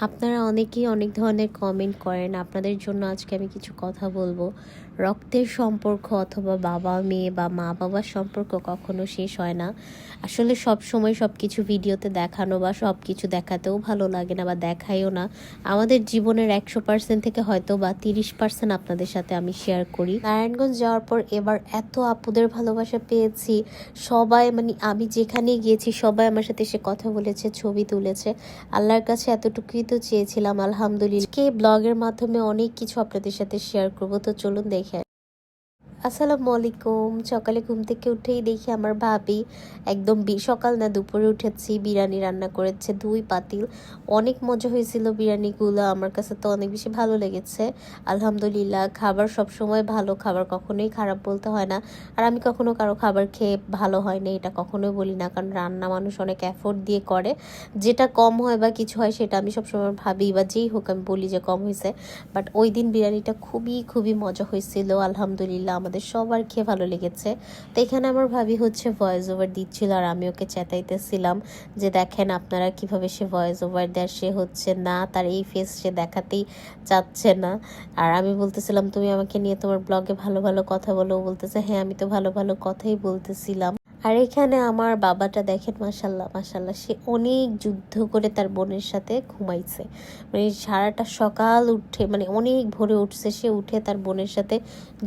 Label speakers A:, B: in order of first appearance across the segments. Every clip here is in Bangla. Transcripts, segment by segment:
A: আপনারা অনেকেই অনেক ধরনের কমেন্ট করেন। আপনাদের জন্য আজকে আমি কিছু কথা বলব। রক্তের সম্পর্ক অথবা বাবা, মেয়ে বা মা বাবার সম্পর্ক কখনো শেষ হয় না। আসলে সব সময় সব কিছু ভিডিওতে দেখানো বা সব কিছু দেখাতেও ভালো লাগে না বা দেখাইও না। আমাদের জীবনের একশো পার্সেন্ট থেকে হয়তো বা তিরিশ পার্সেন্ট আপনাদের সাথে আমি শেয়ার করি। নারায়ণগঞ্জ যাওয়ার পর এবার এত আপুদের ভালোবাসা পেয়েছি। সবাই মানে আমি যেখানে গিয়েছি, সবাই আমার সাথে এসে কথা বলেছে, ছবি তুলেছে। আল্লাহর কাছে এতটুকুই তো চেয়েছিলাম, আলহামদুলিল্লাহ। কে ব্লগের মাধ্যমে অনেক কিছু আপনাদের সাথে শেয়ার করব। তো চলুন দেখে আসসালামু আলাইকুম। সকালে ঘুম থেকে উঠেই দেখি আমার ভাবি একদম সকাল না দুপুরে উঠেছি, বিরিয়ানি রান্না করেছে, দুই পাতিল। অনেক মজা হয়েছিল বিরিয়ানিগুলো, আমার কাছে তো অনেক বেশি ভালো লেগেছে। আলহামদুলিল্লাহ, খাবার সব সময় ভালো, খাবার কখনোই খারাপ বলতে হয় না। আর আমি কখনো কারও খাবার খেয়ে ভালো হয় না এটা কখনোই বলি না। কারণ রান্না মানুষ অনেক এফোর্ট দিয়ে করে। যেটা কম হয় বা কিছু হয়, সেটা আমি সবসময় ভাবি বা যেই হোক আমি বলি যে কম হয়েছে। বাট ওই দিন বিরিয়ানিটা খুবই খুবই মজা হয়েছিল, আলহামদুলিল্লাহ আমাদের সবার খেয়ে ভালো লেগেছে। তো এখানে আমার ভাবি হচ্ছে ভয়েস ওভার দিচ্ছিল আর আমি ওকে চেতাইতেছিলাম যে দেখেন আপনারা কীভাবে সে ভয়েস ওভার দেয়, সে হচ্ছে না, তার এই ফেস সে দেখাতেই চাচ্ছে না। আর আমি বলতেছিলাম, তুমি আমাকে নিয়ে তোমার ব্লগে ভালো ভালো কথা বলো। বলতেছে হ্যাঁ আমি তো ভালো ভালো কথাই বলতেছিলাম। আর এখানে আমার বাবাটা দেখেন মাসাল্লাহ মাসাল্লাহ সে অনেক যুদ্ধ করে তার বোনের সাথে ঘুমাইছে। মানে সারাটা সকাল উঠে মানে অনেক ভোরে উঠছে, সে উঠে তার বোনের সাথে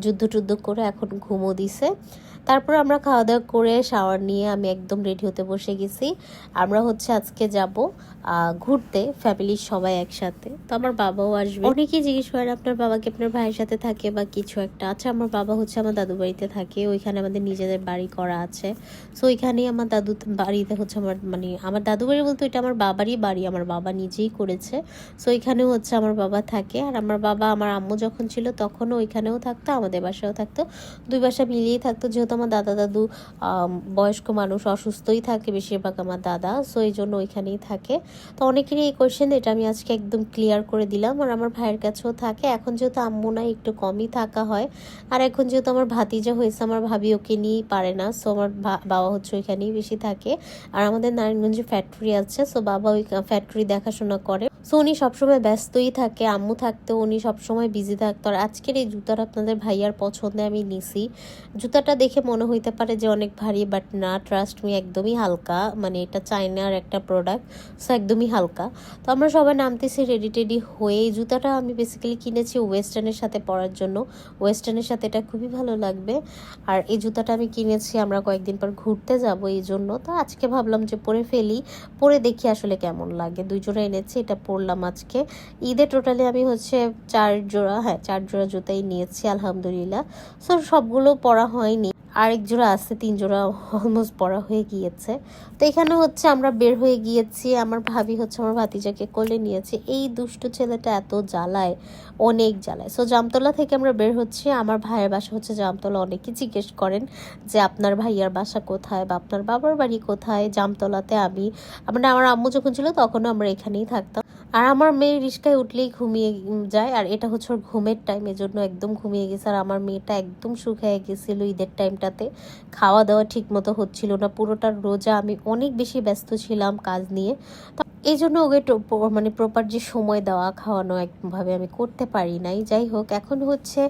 A: যুদ্ধ টুদ্ধ করে এখন ঘুমো দিছে। তারপর আমরা খাওয়া দাওয়া করে শাওয়ার নিয়ে আমি একদম রেডি হতে বসে গেছি। আমরা হচ্ছে আজকে যাব ঘুরতে ফ্যামিলির সবাই একসাথে। তো আমার বাবাও আসবে। অনেকেই জিজ্ঞেস করেন, আপনার বাবাকে আপনার ভাইয়ের সাথে থাকে বা কিছু একটা? আচ্ছা আমার বাবা হচ্ছে আমার দাদু বাড়িতে থাকে। ওইখানে আমাদের নিজেদের বাড়ি করা আছে। সো ওইখানেই আমার দাদু বাড়িতে হচ্ছে আমার মানে আমার দাদু বাড়ি বলতে এটা আমার বাবারই বাড়ি। আমার বাবা নিজেই করেছে। সো ওইখানেও হচ্ছে আমার বাবা থাকে। আর আমার বাবা, আমার আম্মু যখন ছিল তখনও ওইখানেও থাকতো, আমাদের বাসায়ও থাকতো। দুই বাসা মিলিয়েই থাকতো, যেহেতু আমার দাদা দাদু বয়স্ক মানুষ, অসুস্থই থাকে বেশিরভাগ আমার দাদা সো এই জন্য ওইখানেই থাকে। তো অনেকেরই এই কোয়েশ্চেন এটা আমি আজকে একদম ক্লিয়ার করে দিলাম। আর আমার ভাইয়ের কাছেও থাকে। এখন যেহেতু আম্মু নাই, একটু কমই থাকা হয়। আর এখন যেহেতু আমার ভাতিজা হয়েছে, আমার ভাবি ওকে নিয়েই পারে না। সো আমার বাবা হচ্ছে ওইখানেই বেশি থাকে। আর আমাদের নারায়ণগঞ্জে ফ্যাক্টরি আছে। সো বাবা ওই ফ্যাক্টরি দেখাশোনা করে। সো উনি সবসময় ব্যস্তই থাকে, আম্মু থাকতেও উনি সবসময় বিজি থাকতো। আর আজকের এই জুতাটা আপনাদের ভাইয়ার পছন্দে আমি নিছি। জুতাটা দেখে মনে হইতে পারে যে অনেক ভারী বাট না ট্রাস্ট মি একদমই হালকা। মানে এটা চায়নার একটা প্রোডাক্ট সো একদমই হালকা। তো আমরা সবাই নামতেছি রেডি টেডি হয়ে। এই জুতাটা আমি বেসিক্যালি কিনেছি ওয়েস্টার্নের সাথে পরার জন্য। ওয়েস্টার্নের সাথে এটা খুবই ভালো লাগবে। আর এই জুতাটা আমি কিনেছি, আমরা কয়েকদিন পর ঘুরতে যাব এই জন্য। তো আজকে ভাবলাম যে পরে ফেলি, পরে দেখি আসলে কেমন লাগে। দুই জোড়া এনেছি, এটা পরলাম আজকে। ঈদে টোটালি আমি হচ্ছে চার জোড়া হ্যাঁ চার জোড়া জুতাই নিয়েছি, আলহামদুলিল্লাহ। সো সবগুলো পরা হয়নি। আরেক জোড়া আছে, তিন জোড়া অলমোস্ট পরা হয়ে গিয়েছে। তো এখানে হচ্ছে আমরা বের হয়ে গিয়েছি, আমার ভাবি হচ্ছে আমার ভাতিজাকে কোলে নিয়েছে। এই দুষ্টু ছেলেটা এত জ্বালায়, অনেক জ্বালায়। সো জামতলা থেকে আমরা বের হচ্ছি, আমার ভাইয়ের বাসা হচ্ছে জামতলা। অনেকে জিজ্ঞেস করেন যে, আপনার ভাইয়ার বাসা কোথায় বা আপনার বাবার বাড়ি কোথায়? জামতলাতে আমি মানে আমার আম্মু যখন ছিল তখনও আমরা এখানেই থাকতাম। আর আমার মেয়ে রিস্কায় উঠলেই ঘুমিয়ে যায়, আর এটা হচ্ছে ওর ঘুমের টাইম এজন্য একদম ঘুমিয়ে গেছে। আর আমার মেয়েটা একদম হয়ে গেছিল ঈদের টাইমটাতে খাওয়া দাওয়া ঠিক মতো হচ্ছিল না, পুরোটা রোজা আমি অনেক বেশি ব্যস্ত ছিলাম কাজ নিয়ে। তো এই জন্য ওকে মানে প্রপার যে সময় দেওয়া, খাওয়ানো একভাবে আমি করতে পারি নাই। যাই হোক, এখন হচ্ছে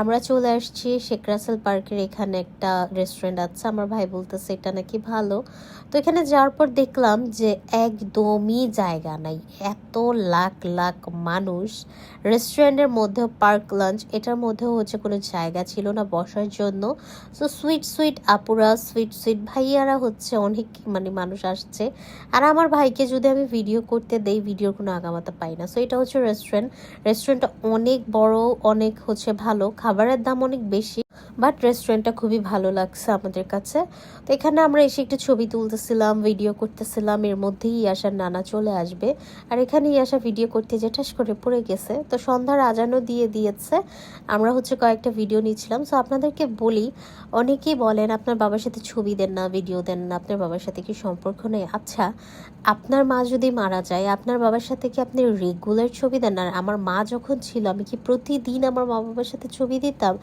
A: আমরা চলে আসছি শেখ রাসেল পার্কের এখানে একটা রেস্টুরেন্ট আছে। আমার ভাই বলতেছে, এটা নাকি ভালো? তো এখানে যাওয়ার পর দেখলাম যে একদমই জায়গা নাই। এত লাখ লাখ মানুষ। রেস্টুরেন্টের মধ্যে পার্ক লাঞ্চ এটার মধ্যেও হচ্ছে কোনো জায়গা ছিল না বসার জন্য। সো সুইট সুইট আপুরা সুইট সুইট ভাইয়ারা হচ্ছে অনেক মানে মানুষ আসছে। আর আমার ভাইকে যদি আমি ভিডিও করতে দেই, ভিডিওর কোনো আগামাতে পাই না। সো এটা হচ্ছে রেস্টুরেন্ট রেস্টুরেন্টটা অনেক বড়, অনেক হচ্ছে ভালো। খাবারের দাম অনেক বেশি। বাট রেস্টুরেন্টটা খুবই ভালো লাগছে আমাদের কাছে। তো এখানে আমরা এসে একটু ছবি তুলতেছিলাম ভিডিও করতেছিলাম, এর মধ্যেই ইয়াসার নানা চলে আসবে। আর এখানে ইয়াসা ভিডিও করতে যে করে পড়ে গেছে। তো সন্ধ্যার আজানও দিয়ে দিয়েছে। আমরা হচ্ছে কয়েকটা ভিডিও নিচ্ছিলাম। সো আপনাদেরকে বলি, অনেকেই বলেন, আপনার বাবার সাথে ছবি দেন না ভিডিও দেন না, আপনার বাবার সাথে কি সম্পর্ক নেই? আচ্ছা আপনার মা যদি মারা যায়, আপনার বাবার সাথে কি আপনি রেগুলার ছবি দেন? আর আমার মা যখন ছিল, আমি কি প্রতিদিন আমার মা বাবার সাথে ছবি দিতাম?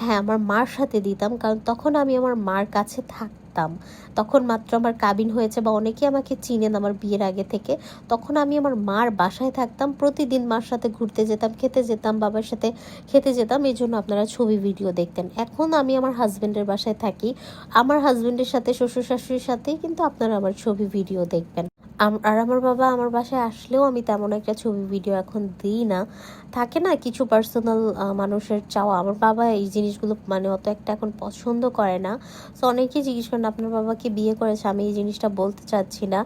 A: হ্যাঁ আমার মার সাথে দিতাম, কারণ তখন আমি আমার মার কাছে থাকতাম। তখন মাত্র আমার কাবিন হয়েছে বা অনেকে আমাকে চিনেন আমার বিয়ের আগে থেকে, তখন আমি আমার মার বাসায় থাকতাম, প্রতিদিন মার সাথে ঘুরতে যেতাম, খেতে যেতাম, বাবার সাথে খেতে যেতাম, এই জন্য আপনারা ছবি, ভিডিও দেখতেন। এখন আমি আমার হাজব্যান্ডের বাসায় থাকি, আমার হাজব্যান্ডের সাথে শ্বশুর শাশুড়ির সাথেই কিন্তু আপনারা আমার ছবি, ভিডিও দেখবেন। আর আমার বাবা আমার বাসায় আসলেও আমি তেমন একটা ছবি, ভিডিও এখন দিই না। থাকে না কিছু পার্সোনাল মানুষের চাওয়া। আমার বাবা এই জিনিসগুলো মানে অত একটা এখন পছন্দ করে না। সো অনেকেই জিজ্ঞেস করেন, আপনার বাবাকে বিয়ে করেছে? আমি এই জিনিসটা বলতে চাচ্ছি না।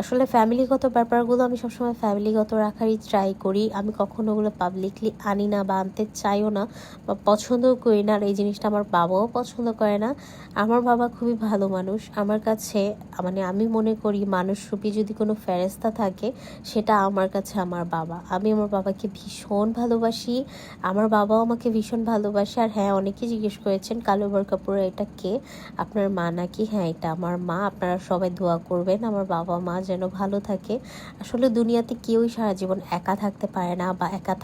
A: আসলে ফ্যামিলিগত ব্যাপারগুলো আমি সবসময় ফ্যামিলিগত রাখারই ট্রাই করি। আমি কখনো ওগুলো পাবলিকলি আনি না বা আনতে চাইও না বা পছন্দও করি না। আর এই জিনিসটা আমার বাবাও পছন্দ করে না। আমার বাবা খুবই ভালো মানুষ। আমার কাছে মানে আমি মনে করি, মানুষরূপী যদি কোনো ফেরেস্তা থাকে, সেটা আমার কাছে আমার বাবা। আমি আমার বাবাকে ভীষণ ভালোবাসি। আমার বাবাও আমাকে ভীষণ ভালোবাসে। আর হ্যাঁ অনেকেই জিজ্ঞেস করেছেন, কালো কাপুরের এটা কে? আপনার মা নাকি? হ্যাঁ এটা আমার মা। আপনারা সবাই দোয়া করবেন, আমার বাবা মা যেন ভালো থাকে। আসলে দুনিয়াতে কেউই সারা জীবন একা থাকতে পারে না বা একা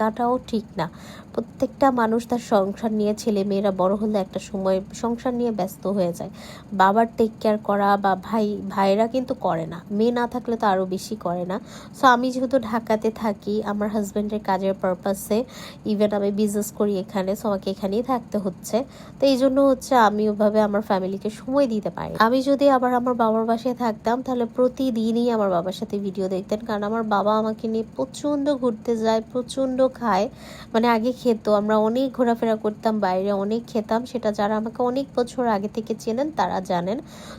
A: থাকাটাও ঠিক না। প্রত্যেকটা মানুষ তার সংসার নিয়ে ছেলে মেয়েরা বড় হলে একটা সময় সংসার নিয়ে ব্যস্ত হয়ে যায়। বাবার টেক কেয়ার করা বা ভাই ভাইরা কিন্তু করে না। মেয়ে না থাকলে তো আরও বেশি করে না। সো আমি যেহেতু ঢাকাতে থাকি, আমার হাজব্যান্ডের কাজের পারপাসে ইভেন আমি বিজনেস করি এখানে সো আমাকে এখানেই থাকতে হচ্ছে। তো এই জন্য হচ্ছে আমি ওভাবে আমার ফ্যামিলিকে সময় দিতে পারি। আমি যদি আবার আমার বাবার বাসায় থাকতাম, তাহলে প্রতিদিনই আমার বাবার সাথে ভিডিও দেখতেন। কারণ আমার বাবা আমাকে নিয়ে প্রচণ্ড ঘুরতে যায় প্রচণ্ড খায় মানে আগে খেত। আমরা অনেক ঘোরাফেরা করতাম, বাইরে অনেক খেতাম। সেটা যারা আমাকে অনেক বছর আগে থেকে চেনেন, তারা জানেন।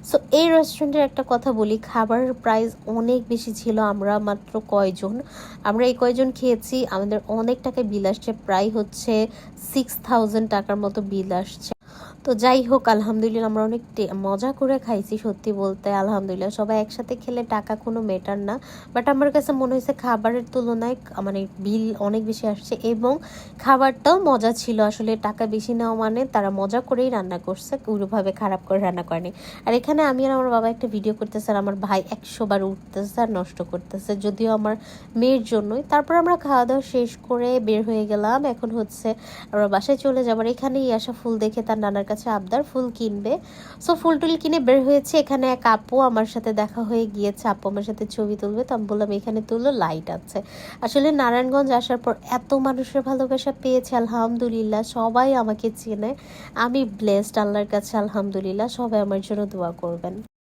A: সো এই রেস্টুরেন্টের একটা কথা বলি খাবার প্রাইস অনেক বেশি ছিল আমরা মাত্র কয়জন? আমরা এই কয়জন খেয়েছি? আমাদের অনেক টাকায় বিল আসছে, প্রায় হচ্ছে সিক্স থাউজেন্ড টাকার মতো বিল আসছে। তো যাই হোক, আলহামদুলিল্লাহ আমরা অনেক মজা করে খাইছি সত্যি বলতে, আলহামদুলিল্লাহ। সবাই একসাথে খেলে টাকা কোনো মেটার না। বাট আমার কাছে মনে হয়েছে খাবারের তুলনায় মানে বিল অনেক বেশি আসছে এবং খাবারটাও মজা ছিল। আসলে টাকা বেশি নেওয়া মানে তারা মজা করেই রান্না করছে, কোনোভাবে খারাপ করে রান্না করেনি। আর এখানে আমি আর আমার বাবা একটা ভিডিও করতেছে আর আমার ভাই একশো বার উঠতেছে আর নষ্ট করতেছে, যদিও আমার মেয়ের জন্যই। তারপর আমরা খাওয়া দাওয়া শেষ করে বের হয়ে গেলাম। এখন হচ্ছে আমরা বাসায় চলে যাবার এখানেই আসা ফুল দেখে তার নানার কাছে আবদার, ফুল কিনবে। সো ফুল টুল কিনে বের হয়েছে। এখানে এক আপু আমার সাথে দেখা হয়ে গিয়েছে। আপু আমার সাথে ছবি তুলবে। তো আমি বললাম, এখানে তুললো লাইট আছে। আসলে নারায়ণগঞ্জ আসার পর এত মানুষের ভালোবাসা পেয়েছে, আলহামদুলিল্লাহ। সবাই আমাকে চেনে। আমি ব্লেসড আল্লাহর কাছে আলহামদুলিল্লাহ। সবাই আমার জন্য দোয়া করবেন।